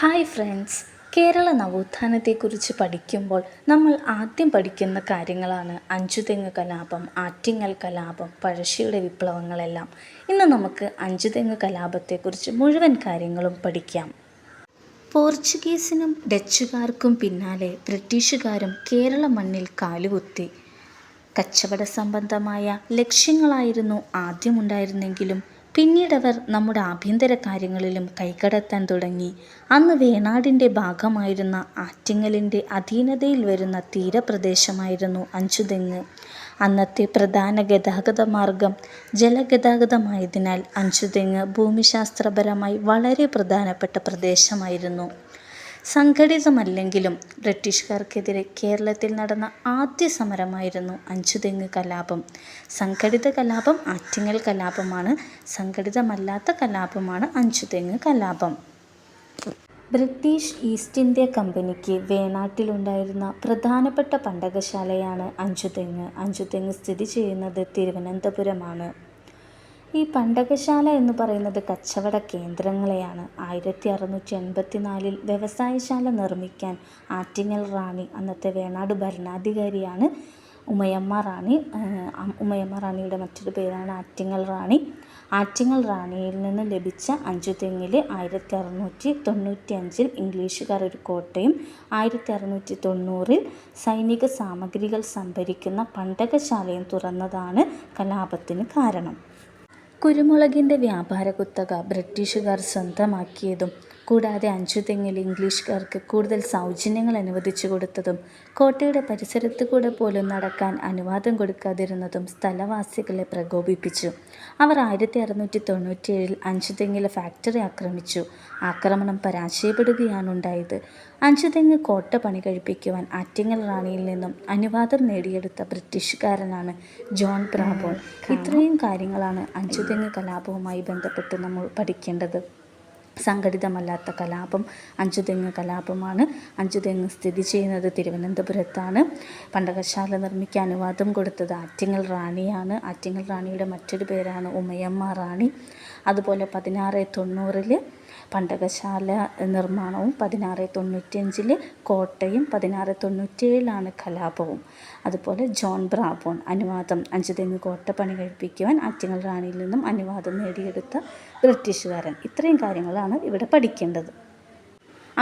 Hi friends Kerala നവോത്ഥാനത്തെക്കുറിച്ച് പഠിക്കുമ്പോൾ നമ്മൾ ആദ്യം പഠിക്കുന്ന കാര്യങ്ങളാണ് അഞ്ചുതെങ്ങ് കലാപം ആറ്റിങ്ങൽ കലാപം പഴശ്ശിയുടെ വിപ്ലവങ്ങളെല്ലാം. ഇന്ന് നമുക്ക് അഞ്ചുതെങ്ങ് കലാപത്തെക്കുറിച്ച് മുഴുവൻ കാര്യങ്ങളും പഠിക്കാം. പോർച്ചുഗീസിനും ഡച്ചുകാർക്കും പിന്നാലെ ബ്രിട്ടീഷുകാരും കേരള മണ്ണിൽ കാലുകുത്തി. കച്ചവട സംബന്ധമായ ലക്ഷ്യങ്ങളായിരുന്നു ആദ്യമുണ്ടായിരുന്നെങ്കിലും പിന്നീടവർ നമ്മുടെ ആഭ്യന്തര കാര്യങ്ങളിലും കൈകടത്താൻ തുടങ്ങി. അന്ന് വേണാടിന്റെ ഭാഗമായിരുന്ന ആറ്റിങ്ങലിന്റെ അധീനതയിൽ വരുന്ന തീരപ്രദേശമായിരുന്നു അഞ്ചുതെങ്ങ്. അന്നത്തെ പ്രധാന ഗതാഗത മാർഗം ജലഗതാഗതമായതിനാൽ അഞ്ചുതെങ്ങ് ഭൂമിശാസ്ത്രപരമായി വളരെ പ്രധാനപ്പെട്ട പ്രദേശമായിരുന്നു. സംഘടിതമല്ലെങ്കിലും ബ്രിട്ടീഷുകാർക്കെതിരെ കേരളത്തിൽ നടന്ന ആദ്യ സമരമായിരുന്നു അഞ്ചുതെങ്ങ് കലാപം. സംഘടിത കലാപം ആറ്റിങ്ങൽ കലാപമാണ്. സംഘടിതമല്ലാത്ത കലാപമാണ് അഞ്ചുതെങ്ങ് കലാപം. ബ്രിട്ടീഷ് ഈസ്റ്റ് ഇന്ത്യ കമ്പനിക്ക് വേണാട്ടിലുണ്ടായിരുന്ന പ്രധാനപ്പെട്ട പണ്ടകശാലയാണ് അഞ്ചുതെങ്ങ്. അഞ്ചുതെങ്ങ് സ്ഥിതി ചെയ്യുന്നത് തിരുവനന്തപുരമാണ്. ഈ പണ്ടകശാല എന്ന് പറയുന്നത് കച്ചവട കേന്ദ്രങ്ങളെയാണ്. ആയിരത്തി അറുന്നൂറ്റി എൺപത്തി നാലിൽ വ്യവസായശാല നിർമ്മിക്കാൻ ആറ്റിങ്ങൽ റാണി അന്നത്തെ വേണാട് ഭരണാധികാരിയാണ് ഉമയമ്മ റാണി ഉമയമ്മ റാണിയുടെ മറ്റൊരു പേരാണ് ആറ്റിങ്ങൽ റാണി. ആറ്റിങ്ങൽ റാണിയിൽ നിന്ന് ലഭിച്ച അഞ്ചു അഞ്ചുതെങ്ങിൽ ആയിരത്തി അറുന്നൂറ്റി തൊണ്ണൂറ്റി അഞ്ചിൽ ഇംഗ്ലീഷുകാർ ഒരു കോട്ടയും ആയിരത്തി അറുന്നൂറ്റി തൊണ്ണൂറിൽ സൈനിക സാമഗ്രികൾ സംഭരിക്കുന്ന പണ്ടകശാലയും തുറന്നതാണ് കലാപത്തിന് കാരണം. കുരുമുളകിന്റെ വ്യാപാര കുത്തക ബ്രിട്ടീഷുകാർ സ്വന്തമാക്കിയതും കൂടാതെ അഞ്ചുതെങ്ങിൽ ഇംഗ്ലീഷുകാർക്ക് കൂടുതൽ സൗജന്യങ്ങൾ അനുവദിച്ചു കൊടുത്തതും കോട്ടയുടെ പരിസരത്തു കൂടെ പോലും നടക്കാൻ അനുവാദം കൊടുക്കാതിരുന്നതും സ്ഥലവാസികളെ പ്രകോപിപ്പിച്ചു. അവർ ആയിരത്തി അറുന്നൂറ്റി തൊണ്ണൂറ്റിയേഴിൽ അഞ്ചുതെങ്ങിലെ ഫാക്ടറി ആക്രമിച്ചു. ആക്രമണം പരാജയപ്പെടുകയാണുണ്ടായത്. അഞ്ചുതെങ്ങ് കോട്ട പണി കഴിപ്പിക്കുവാൻ ആറ്റിങ്ങൽ റാണിയിൽ നിന്നും അനുവാദം നേടിയെടുത്ത ബ്രിട്ടീഷുകാരനാണ് ജോൺ ബ്രാബോൺ ഇത്രയും കാര്യങ്ങളാണ് അഞ്ചുതെങ്ങ് കലാപവുമായി ബന്ധപ്പെട്ട് നമ്മൾ പഠിക്കേണ്ടത്. സംഘടിതമല്ലാത്ത കലാപം അഞ്ചുതെങ്ങ് കലാപമാണ്. അഞ്ചുതെങ്ങ് സ്ഥിതി ചെയ്യുന്നത് തിരുവനന്തപുരത്താണ്. പണ്ടകശാല നിർമ്മിക്കാൻ അനുവാദം കൊടുത്തത് ആറ്റിങ്ങൽ റാണിയാണ്. ആറ്റിങ്ങൽ റാണിയുടെ മറ്റൊരു പേരാണ് ഉമയമ്മ റാണി. അതുപോലെ പതിനാറ് തൊണ്ണൂറിൽ പണ്ടകശാല നിർമ്മാണവും പതിനാറ് തൊണ്ണൂറ്റിയഞ്ചിൽ കോട്ടയും പതിനാറ് തൊണ്ണൂറ്റിയേഴിലാണ് കലാപവും. അതുപോലെ ജോൺ ബ്രാബോൺ അനുവാദം അഞ്ചുതെങ്ങ് കോട്ട പണി കഴിപ്പിക്കുവാൻ ആറ്റിങ്ങൽ റാണിയിൽ നിന്നും അനുവാദം നേടിയെടുത്ത ബ്രിട്ടീഷുകാരൻ. ഇത്രയും കാര്യങ്ങളാണ് ഇവിടെ പഠിക്കേണ്ടത്.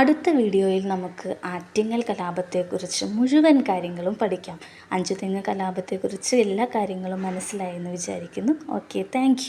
അടുത്ത വീഡിയോയിൽ നമുക്ക് ആറ്റിങ്ങൽ കലാപത്തെക്കുറിച്ച് മുഴുവൻ കാര്യങ്ങളും പഠിക്കാം. അഞ്ചുതെങ്ങ് കലാപത്തെക്കുറിച്ച് എല്ലാ കാര്യങ്ങളും മനസ്സിലായെന്ന് വിചാരിക്കുന്നു. Okay thank